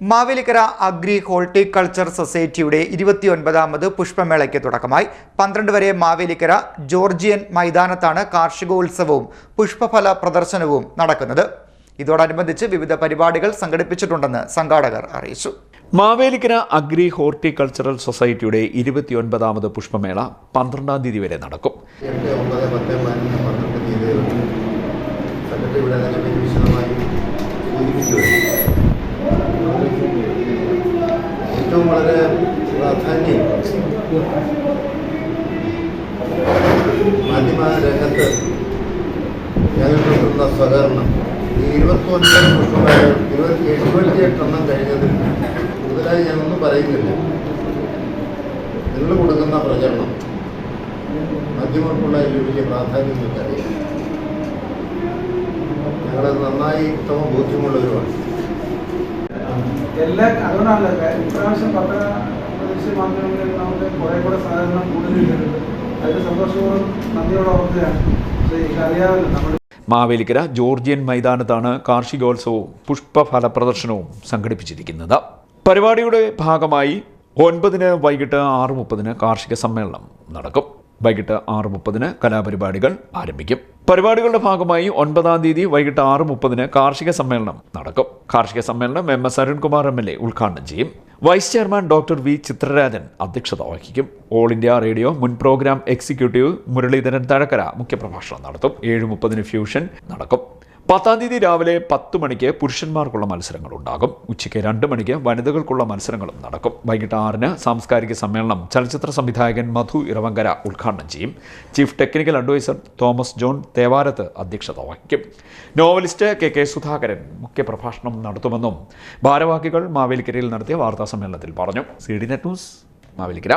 Mavelikkara agri horticulture സൊസൈറ്റിയുടെ ഇരുപത്തിയൊൻപതാമത് പുഷ്പമേളയ്ക്ക് തുടക്കമായി. പന്ത്രണ്ട് വരെ മാവേലിക്കര ജോർജിയൻ മൈതാനത്താണ് കാർഷികോത്സവവും പുഷ്പഫല പ്രദർശനവും നടക്കുന്നത്. ഇതോടനുബന്ധിച്ച് വിവിധ പരിപാടികൾ സംഘടിപ്പിച്ചിട്ടുണ്ടെന്ന് സംഘാടകർ അറിയിച്ചു. മാവേലിക്കര അഗ്രി ഹോർട്ടിക്കൾച്ചറൽ സൊസൈറ്റിയുടെ ഇരുപത്തിയൊൻപതാമത് പുഷ്പമേള പന്ത്രണ്ടാം തീയതി വരെ നടക്കും. ഇവിടെ വിശദമായി ഏറ്റവും വളരെ പ്രാധാന്യം മാധ്യമ രംഗത്ത് കിട്ടുന്ന സഹകരണം. ഈ ഇരുപത്തൊൻപത് പുഷ്പമേള ഇരുപത്തി എഴുപത്തിയെട്ട് എണ്ണം കഴിഞ്ഞതിൽ കൂടുതലായി ഞാനൊന്നും പറയുന്നില്ല. നിങ്ങൾ കൊടുക്കുന്ന പ്രചരണം മാധ്യമങ്ങൾക്കുള്ള ഇതിൽ വലിയ പ്രാധാന്യം നിങ്ങൾക്കറിയാം. ഞങ്ങളത് നന്നായി ഉത്തമ ബോധ്യമുള്ളവരുമാണ്. എല്ലാ അതുകൊണ്ടാണല്ലോ ഇപ്രാവശ്യം പത്ര പ്രദേശ മാധ്യമങ്ങളിൽ നമുക്ക് കുറേ കൂടെ സഹകരണം കൂടുതലുണ്ട് അതിന് സന്തോഷവും നന്ദിയോടെ ഓർക്കുകയാണ് പക്ഷേ അറിയാമല്ലോ നമ്മൾ മാവേലിക്കര ജോർജിയൻ മൈതാനത്താണ് കാർഷികോത്സവവും പുഷ്പഫല പ്രദർശനവും സംഘടിപ്പിച്ചിരിക്കുന്നത്. പരിപാടിയുടെ ഭാഗമായി ഒൻപതിന് വൈകിട്ട് ആറ് മുപ്പതിന് കാർഷിക സമ്മേളനം നടക്കും. വൈകിട്ട് ആറ് മുപ്പതിന് കലാപരിപാടികൾ ആരംഭിക്കും. പരിപാടികളുടെ ഭാഗമായി ഒൻപതാം തീയതി വൈകിട്ട് ആറ് മുപ്പതിന് കാർഷിക സമ്മേളനം നടക്കും. കാർഷിക സമ്മേളനം M S Arunkumar M L A ഉദ്ഘാടനം ചെയ്യും. Vice chairman doctor V Chitrarajan അധ്യക്ഷത വഹിക്കും. ഓൾ ഇന്ത്യ റേഡിയോ മുൻ പ്രോഗ്രാം എക്സിക്യൂട്ടീവ് മുരളീധരൻ തഴക്കര മുഖ്യപ്രഭാഷണം നടത്തും. ഏഴ് മുപ്പതിന് ഫ്യൂഷൻ നടക്കും. പത്താം തീയതി രാവിലെ പത്ത് മണിക്ക് പുരുഷന്മാർക്കുള്ള മത്സരങ്ങൾ ഉണ്ടാകും. ഉച്ചയ്ക്ക് രണ്ട് മണിക്ക് വനിതകൾക്കുള്ള മത്സരങ്ങളും നടക്കും. വൈകിട്ട് ആറിന് സാംസ്കാരിക സമ്മേളനം ചലച്ചിത്ര സംവിധായകൻ മധു ഇറവങ്കര ഉദ്ഘാടനം ചെയ്യും. Chief technical adviser Thomas John Thevarath അധ്യക്ഷത വഹിക്കും. നോവലിസ്റ്റ് കെ കെ സുധാകരൻ മുഖ്യപ്രഭാഷണം നടത്തുമെന്നും ഭാരവാഹികൾ മാവേലിക്കരയിൽ നടത്തിയ വാർത്താ സമ്മേളനത്തിൽ പറഞ്ഞു. C D net news Mavelikkara.